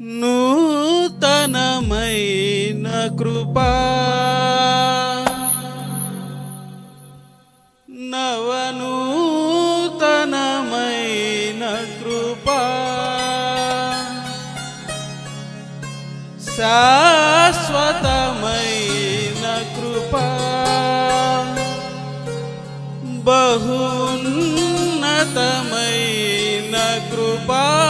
నూతనమైన కృపా. నవనూతనమైన కృపా. శాశ్వతమైన కృపా. బహున్నతమైన కృపా.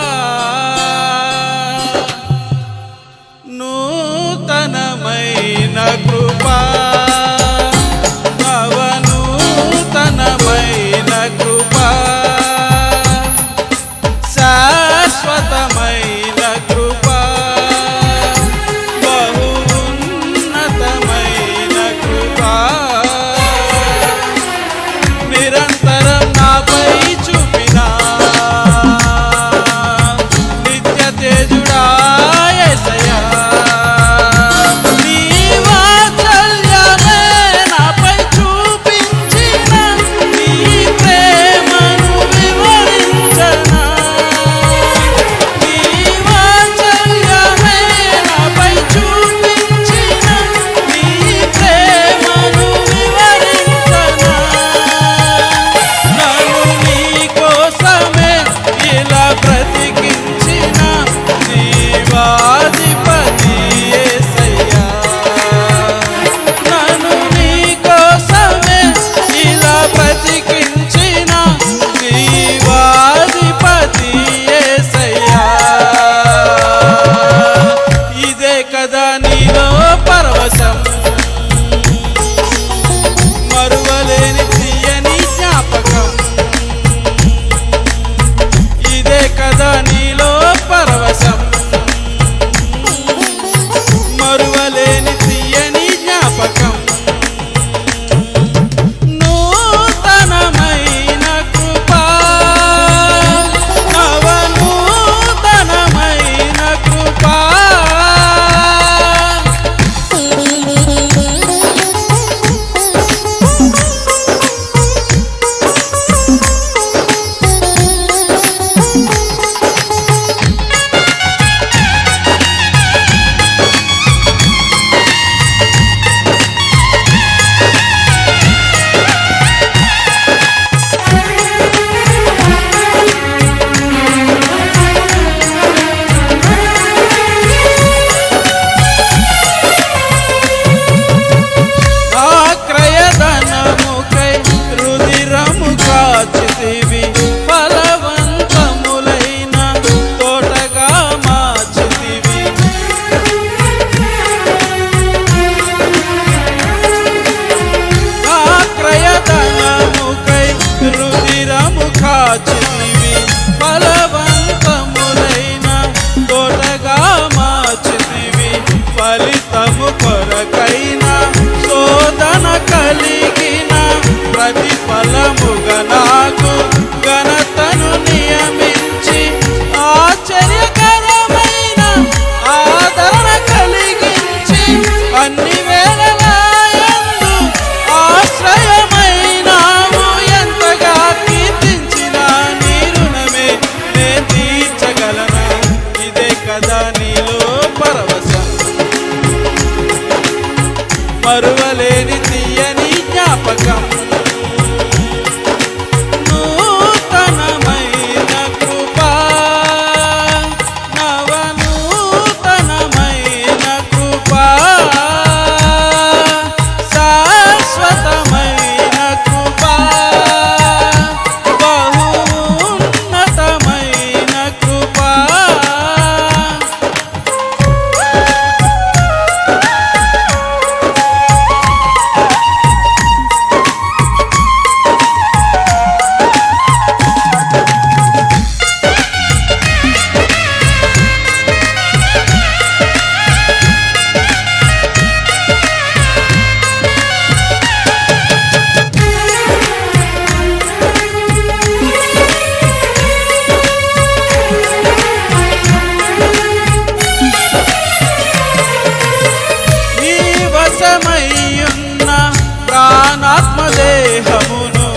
ప్రాణాత్మ దేహమును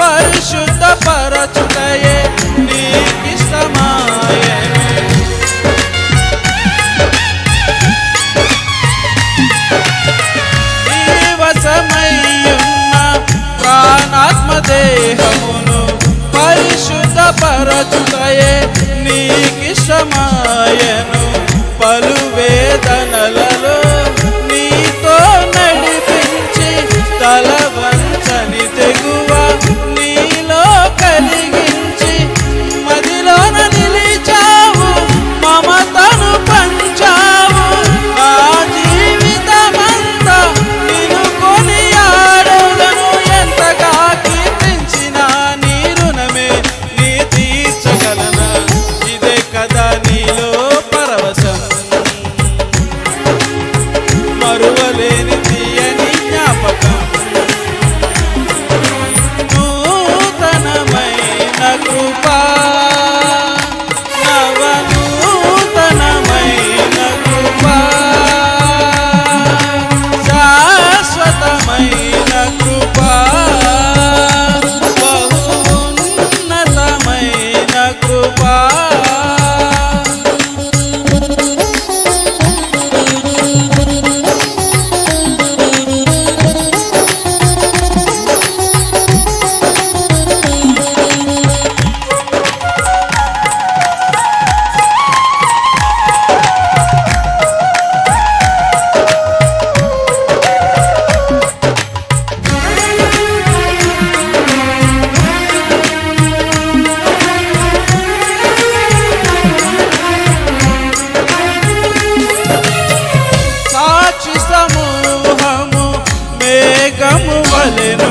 పరిశుద్ధ పరచు మరువలేని తీయని జ్ఞాపకం. నూతనమైన కృపా duele